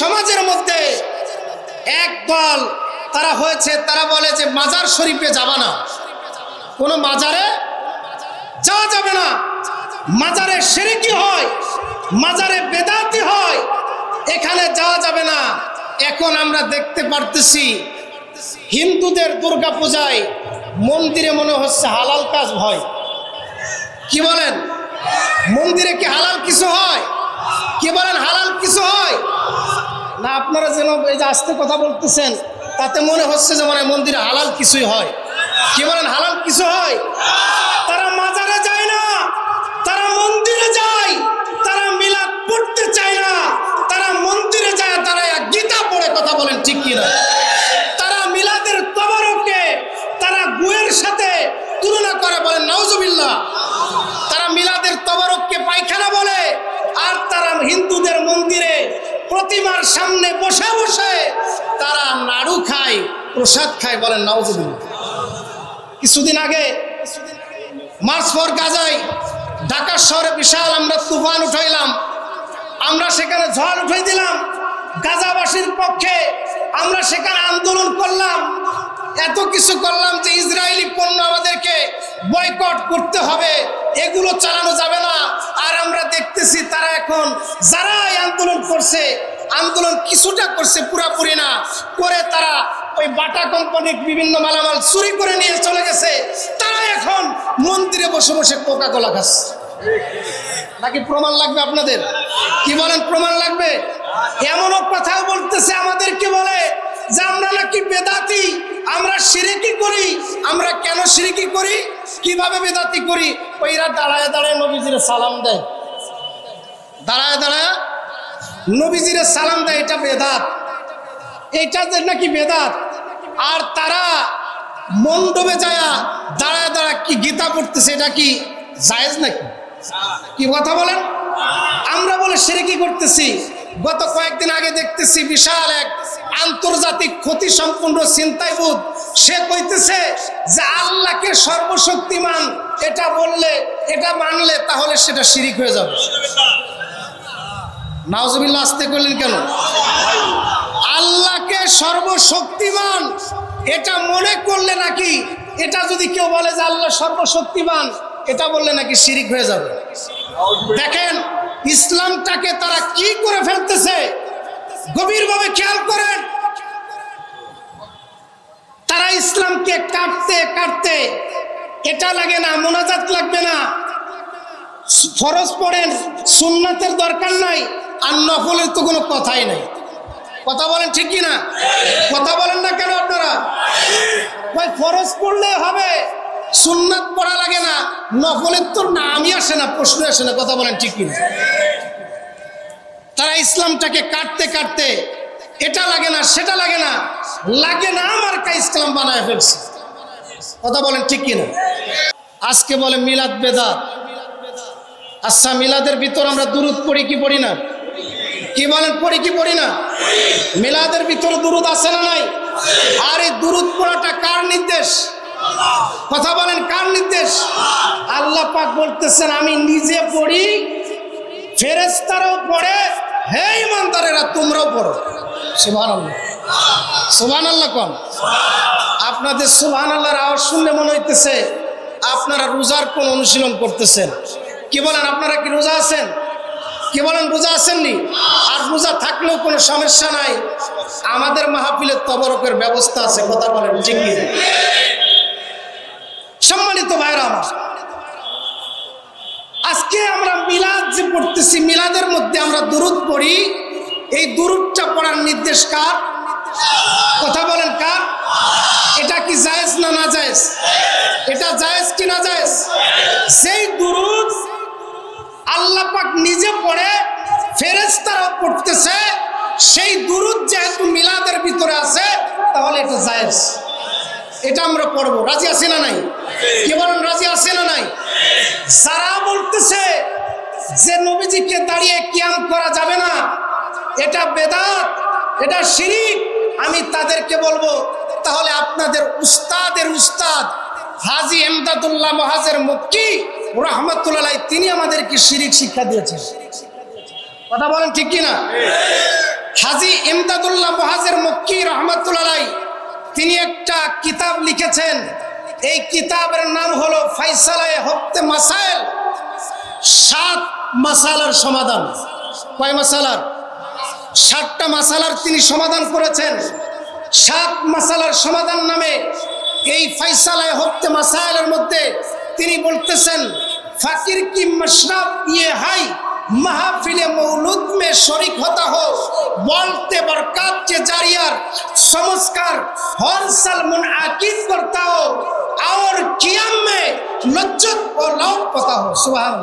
সমাজের মধ্যে এক দল, তারা হয়েছে, তারা বলে যে মাজার শরীফে যাবা না। কোনো মাজারে যাওয়া যাবে না। মাজারে সেরেকি হয়, মাজারে বেদাতি হয়, এখানে যাওয়া যাবে না। এখন আমরা দেখতে পারতেছি, হিন্দুদের দুর্গা পূজায় মন্দিরে মনে হচ্ছে হালাল কাজ হয়। কি বলেন? মন্দিরে কি হালাল কিছু হয়? কি বলেন হালাল কিছু হয়? না, আপনারা যেন এই যে আস্তে কথা বলতেছেন, তাতে মনে হচ্ছে যে মানে মন্দিরে হালাল কিছুই হয়। কি বলেন, হালাল কিছু হয় তারা মাজারে যায় না তারা মন্দিরে যায় তারা মিলাদ পড়তে চায় না তারা মন্দিরে যায় তারা এক গীতা পড়ে কথা বলেন ঠিক কিনা তারা মিলাদের তবরকে তারা গুয়ের সাথে তুলনা করে বলেন নাউজুবিল্লাহ তারা মিলাদের তবরককে পায়খানা বলে আর তারা হিন্দুদের মন্দিরে প্রতিমার সামনে বসে বসে তারা নাড়ু খায়, প্রসাদ খায় বলেন নাউজুবিল্লাহ। কিছুদিন আগে, মার্চ ফর গাজায় ঢাকা শহরে বিশাল আমরা তুফান উঠাইলাম। আমরা সেখানে ঝড় উঠাই দিলাম। গাজাবাসীর পক্ষে আমরা সেখানে আন্দোলন করলাম। এত কিছু করলাম যে ইসরায়েলি পণ্য আমাদেরকে বয়কট করতে হবে। এগুলো চালানো যাবে না। আর আমরা দেখতেছি তারা এখন যারা আন্দোলন করছে, আন্দোলন কিছুটা করছে পুরাপুরি না, করে তারা ওই বাটা কোম্পানির বিভিন্ন মালামাল চুরি করে নিয়ে চলে গেছে। তারা এখন মন্দিরে বসে বসে কোকা কোলা খাচ্ছে। নাকি প্রমাণ লাগবে আপনাদের? কি বলেন, প্রমাণ লাগবে? এমনও কথাও বলতেছে আমাদেরকে বলে যে আমরা নাকি বেদাতি, আমরা সিরিকি করি, আমরা কেন সিরিকি করি? কীভাবে বেদাতি করি? ওইরা দাঁড়ায় দাঁড়ায় নবীজিরে সালাম দেয়। দাঁড়ায় দাঁড়ায় নবীজিরে সালাম দেয়, এটা বেদাত। এইটা যে নাকি বেদাত? আর তারা মণ্ডপে যায়া দাঁড়ায় দাঁড়া কি গীতা পড়তেছে, এটা কি জায়েজ নাকি? কি কথা বলেন? আমরা বলে সেরে কি করতেছি। গত কয়েকদিন আগে দেখতেছি বিশাল এক আন্তর্জাতিক ক্ষতি সম্পূর্ণ চিন্তাইবোধ সে কইতেছে যে আল্লাহকে সর্বশক্তিমান, এটা বললে, এটা মানলে তাহলে সেটা শিরিক হয়ে যাবে। নাওজবিল্লা আসতে করলেন কেন? আল্লাহকে সর্বশক্তিমান, এটা মনে করলে নাকি, এটা যদি কেউ বলে যে আল্লাহ সর্বশক্তিমান, এটা বললে নাকি শিরিক হয়ে যাবে। দেখেন, ইসলামটাকে তারা কি করে ফেলতেছে? গভীরভাবে খেয়াল করেন তারা ইসলামকে কাটতে কাটতে এটা লাগে না, মোনাজাত লাগবে না। ফরজ পড়েন, সুন্নাতের দরকার নাই, আর নফলের তো কোনো কথাই নাই। কথা বলেন ঠিক কি না কথা বলেন না কেন আপনারা? ভাই, ফরজ পড়লে হবে, সুন্নাত পড়া লাগে না, নফলের তো নামই আসে না, প্রশ্ন আসে না, কথা বলেন ঠিক কিনা? তারা ইসলামটাকে কাটতে কাটতে, এটা লাগে না, সেটা লাগে না লাগে না, আমার ইসলাম বানায় ফেলছে। কথা বলেন ঠিক কিনা? আজকে বলে মিলাদ বেদাত। আচ্ছা মিলাদের ভিতর আমরা দুরুদ পড়ি কি পড়ি না? কি বলেন, পড়ি কি পড়ি না? মিলাদের ভিতরে দুরুদ আছে না নাই? আর এই দুরুদ পড়াটা কার নির্দেশ? কথা বলেন, কার নির্দেশ? আল্লাহ পাক বলতেছেন, আমি নিজে পড়ি ফেরেস্তারাও পড়ে, হে ইমানদারেরা তোমরাও পড়ো। সে আল্লাহ সুবহান আল্লাহ কম আপনাদের সুবহান আল্লাহর আওয়াজ শুনলে মনে হইতেছে আপনারা রোজার কোন অনুশীলন করতেছেন। কি বলেন, আপনারা কি রোজা আছেন? কি বলেন, রোজা আসেননি আর রোজা থাকলেও কোনো সমস্যা নাই। আমাদের মাহফিলের তবরকের ব্যবস্থা আছে, কথা বলেন, ঠিক সম্মানিত ভাইরা আমার, আজকে আমরা মিলাদ যে পড়তেছি, মিলাদের মধ্যে আমরা দুরুদ পড়ি। এই দুরুদটা পড়ার নির্দেশ কার? কথা বলেন কার? এটা কি জায়েজ না না জায়েজ? এটা জায়েজ কি না জায়েজ? সেই দুরুদ আল্লাহ পাক নিজে পড়ে ফেরেশতারা পড়তেছে, সেই দুরুদ যেহেতু মিলাদের ভিতরে আছে, তাহলে এটা জায়েজ। এটা আমরা পড়ব। রাজি আছি না নাই? কি বলেন রাজি আছে না নাই? যারা বলতেছে যে নবীজিকে দাঁড়িয়ে কিয়াম করা যাবে না, এটা বেদাত, এটা শিরিক আমি তাদেরকে বলব, তাহলে আপনাদের উস্তাদের উস্তাদ হাজি এমদাদুল্লাহ মহাজের মুক্তি, রহমতুল্লাহ, তিনি আমাদেরকে শিরিক শিক্ষা দিয়েছেন। কথা বলেন ঠিক কিনা? হাজি ইমদাদুল্লাহ মহাজের মক্কি রহমতুল্লাহ, তিনি একটা কিতাব লিখেছেন। এই কিতাবের নাম হলো ফাইসালায় হপ্তে মাসাইল, সাত মাসালার সমাধান। কয় মাসালার? সাতটা মাসালার তিনি সমাধান করেছেন সাত মাসালার সমাধান নামে এই ফাইসালায় হপ্তে মাসাইলের মধ্যে তিনি বলতেছেন ফাকির কি মশরব ইয়ে হাই महफिल मौलूद में शरीक होता हो बोलते बरकत के जारियर समझकर हर साल मुनआकिद करता हो और कियाम में लज्जत और लौट पता हो सुभान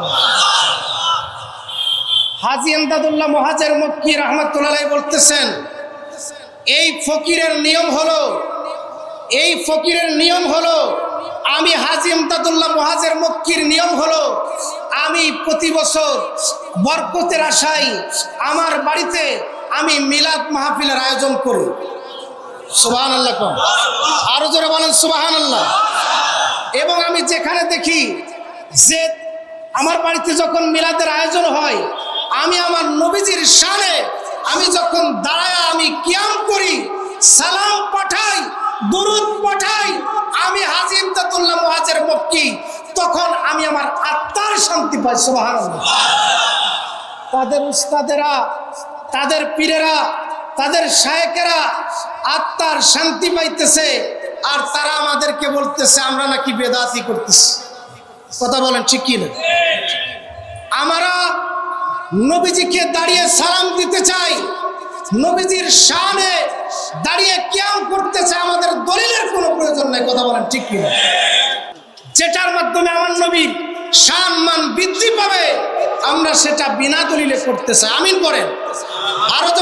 হাজি এমদাদুল্লাহ মহাজের মক্কি রহমতুল্লাহ বলতেছেন, এই ফকিরের নিয়ম হলো, এই ফকিরের নিয়ম হলো, আমি হাজি এমদাদুল্লাহ মহাজের মক্কির নিয়ম হলো, আমি প্রতি বছর বরকতের আশায় আমার বাড়িতে আমি মিলাদ মাহফিলের আয়োজন করি। সুবাহান আল্লাহ কম আরও জোরে বলেন সুবাহান আল্লাহ এবং আমি যেখানে দেখি যে আমার বাড়িতে যখন মিলাদের আয়োজন হয় আমি আমার নবীজির শানে, আমি যখন দাঁড়ায় আমি কিয়াম করি, সালাম পাঠাই, দুরুদ পাঠাই, আমি হাজি ইমদাদুল্লাহ মহাজের মক্কি, তখন আমি আমার আত্মার শান্তি পাই, সুবহানাল্লাহ। তাদের উস্তাদেরা, তাদের পীরেরা, তাদের শায়েকেরা আত্মার শান্তি পাইতেছে, আর তারা আমাদেরকে বলতেছে, আমরা নাকি বেদাতি করতেছি। কথা বলেন ঠিক কি না আমরা নবীজিকে দাঁড়িয়ে সালাম দিতে চাই। নবীজির শানে দাঁড়িয়ে কেউ করতে চাই, আমাদের দলিলের কোনো প্রয়োজন নাই, কথা বলেন ঠিক কিনা? যেটার মাধ্যমে আমার নবীর শান মান বৃদ্ধি পাবে, আমরা সেটা বিনা দলিলে করতে চাই। আমিন পড়েন। আরও তো